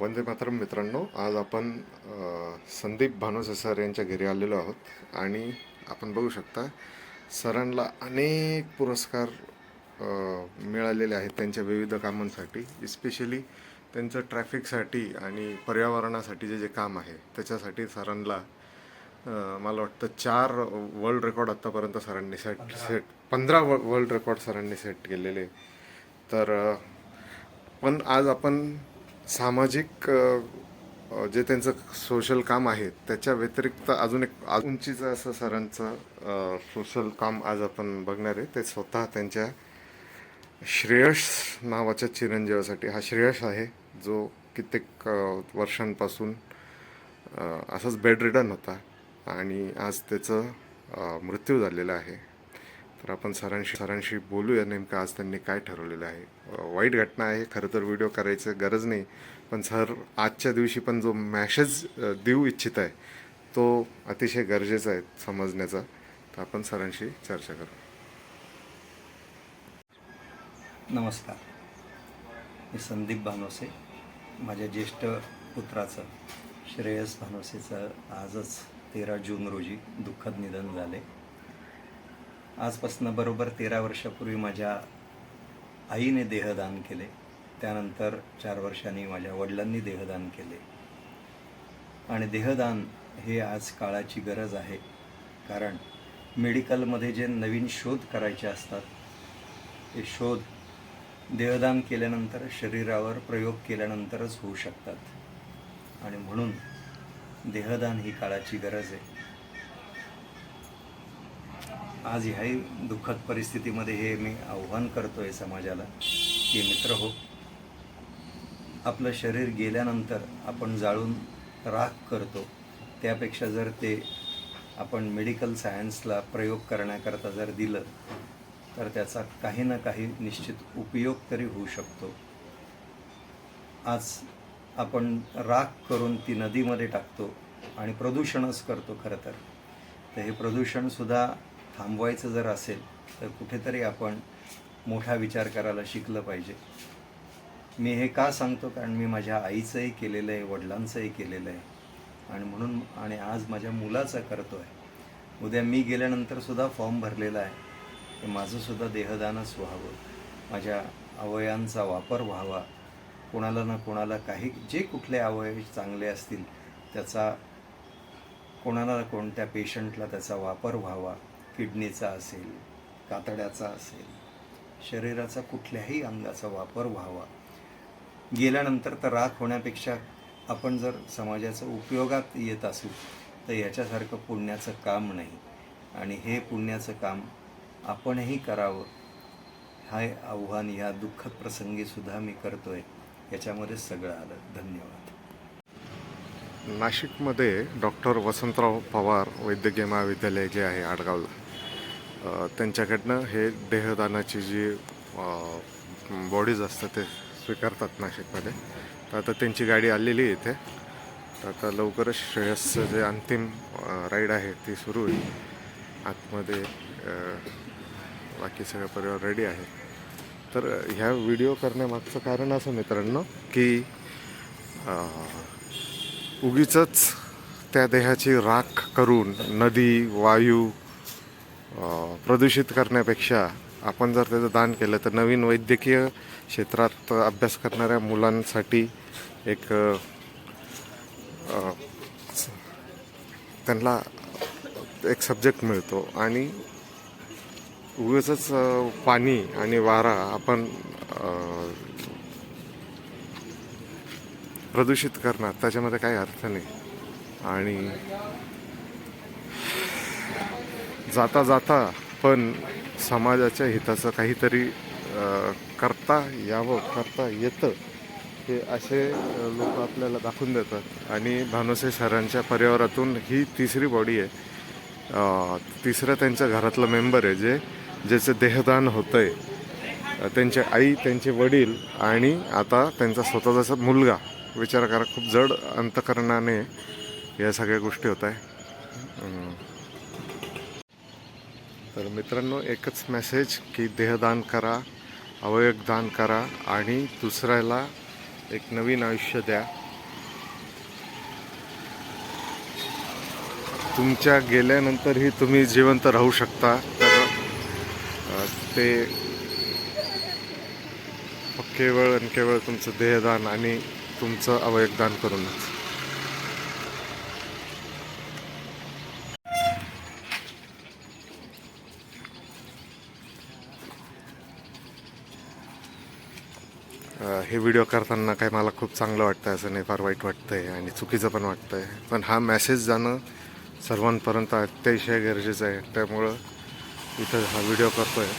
वंदे मातरम मित्रांनो आज आपण संदीप भानुसे सर यांच्या घरी आलेलो आहोत. आणि आपण बघू शकता सरांना अनेक पुरस्कार मिळालेले आहेत त्यांच्या विविध कामांसाठी. इस्पेशली त्यांचं ट्रॅफिकसाठी आणि पर्यावरणासाठी जे जे काम आहे त्याच्यासाठी सरांना मला वाटतं चार वर्ल्ड रेकॉर्ड आत्तापर्यंत सरांनी सेट सेट पंधरा वर्ल्ड रेकॉर्ड सरांनी सेट केलेले. तर पण आज आपण सामाजिक जे त्यांचं सोशल काम आहे त्याच्या व्यतिरिक्त अजून एक उंचीचं असं सरांचं सोशल काम आज आपण बघणार आहे. ते स्वतः त्यांच्या श्रेयश नावाच्या चिरंजीवासाठी हा श्रेयस आहे जो कित्येक वर्षांपासून असाच बेडरिडन होता. आणि आज त्याचं मृत्यू झालेला आहे. तर आपण सरांशी सरांशी बोलूया नेमकं आज त्यांनी काय ठरवलेलं आहे. वाईट घटना आहे खरं तर व्हिडिओ करायचं गरज नाही पण सर आजच्या दिवशी पण जो मॅसेज देऊ इच्छित आहे तो अतिशय गरजेचा आहे समजण्याचा. तर आपण सरांशी चर्चा करू. नमस्कार. मी संदीप भानोसे माझ्या ज्येष्ठ पुत्राचं श्रेयस भानोसेचं आजच तेरा जून रोजी दुःखद निधन झाले. आजपासनं बरोबर तेरा वर्षापूर्वी माझ्या आईने देहदान केले. त्यानंतर चार वर्षांनी माझ्या वडिलांनी देहदान केले. आणि देहदान हे आज काळाची गरज आहे. कारण मेडिकलमध्ये जे नवीन शोध करायचे असतात ते शोध देहदान केल्यानंतर शरीरावर प्रयोग केल्यानंतरच होऊ शकतात. आणि म्हणून देहदान ही काळाची गरज आहे. आज ह्याही दुःखद परिस्थितीमध्ये हे मी आव्हान आहे समाजाला की मित्र हो आपलं शरीर गेल्यानंतर आपण जाळून राख करतो. त्यापेक्षा जर ते आपण मेडिकल सायन्सला प्रयोग करण्याकरता जर दिलं तर त्याचा काही ना काही निश्चित उपयोग तरी होऊ शकतो. आज आपण राख करून ती नदीमध्ये टाकतो आणि प्रदूषणच करतो खरं तर. हे प्रदूषणसुद्धा थांबवायचं जर असेल तर कुठेतरी आपण मोठा विचार करायला शिकलं पाहिजे. मी हे का सांगतो? कारण मी माझ्या आईचंही केलेलं आहे वडिलांचंही केलेलं आहे. आणि म्हणून आणि आज माझ्या मुलाचं करतो आहे उद्या मी गेल्यानंतरसुद्धा फॉर्म भरलेला आहे. की माझंसुद्धा देहदानच व्हावं. माझ्या अवयांचा वापर व्हावा. कोणाला ना कोणाला काही जे कुठले अवयव चांगले असतील त्याचा कोणाला ना कोणत्या पेशंटला त्याचा वापर व्हावा. किडनीचा असेल कातड्याचा असेल शरीराचा कुठल्याही अंगाचा वापर व्हावा. गेल्यानंतर तर राख होण्यापेक्षा आपण जर समाजाचा उपयोगात येत असू तर याच्यासारखं पुण्याचं काम नाही. आणि हे पुण्याचं काम आपणही करावं हाय आव्हान या दुःखद प्रसंगीसुद्धा मी करतो आहे याच्यामध्ये सगळं आलं. धन्यवाद. नाशिकमध्ये डॉक्टर वसंतराव पवार वैद्यकीय महाविद्यालय जे आहे आडगावला त्यांच्याकडनं हे देहदानाची जी बॉडीज असतात ते स्वीकारतात नाशिकमध्ये. तर आता त्यांची गाडी आलेली आहे इथे. तर आता लवकरच श्रेयसचं जे अंतिम राईड आहे ती सुरू होईल. आतमध्ये बाकी सगळं परिवार रेडी आहे. तर ह्या व्हिडिओ करण्यामागचं कारण असं मित्रांनो की उगीच त्या देहाची राख करून नदी वायू प्रदूषित करण्यापेक्षा आपण जर त्याचं दान केलं तर नवीन वैद्यकीय क्षेत्रात अभ्यास करणाऱ्या मुलांसाठी एक त्यांना एक सब्जेक्ट मिळतो. आणि उगच पाणी आणि वारा आपण प्रदूषित करणार त्याच्यामध्ये काही अर्थ नाही. आणि जाता जाता पण समाजाच्या हिताचं काहीतरी करता यावं करता येतं हे असे लोक आपल्याला दाखवून देतात. आणि भानुसे सरांच्या परिवारातून ही तिसरी बॉडी आहे. तिसरं त्यांच्या घरातलं मेंबर आहे जे ज्याचं देहदान होतं आहे त्यांचे आई त्यांचे वडील आणि आता त्यांचा स्वतःचा मुलगा. विचार करा खूप जड अंतकरणाने या सगळ्या गोष्टी होत आहे. तर मित्रांनो एकच मेसेज की देहदान करा अवयव दान करा आणि दुसऱ्याला एक नवीन आयुष्य द्या. तुमच्या गेल्यानंतरही तुम्ही जिवंत राहू शकता. तर ते केवळ आणि केवळ तुमचं देहदान आणि तुमचं अवयवदान करूनच. हे व्हिडिओ करताना काही मला खूप चांगलं वाटतं असं नाही फार वाईट वाटतं आहे आणि चुकीचं पण वाटतं आहे पण हा मेसेज जाणं सर्वांपर्यंत अतिशय गरजेचं आहे. त्यामुळं इथं हा व्हिडिओ करतो आहे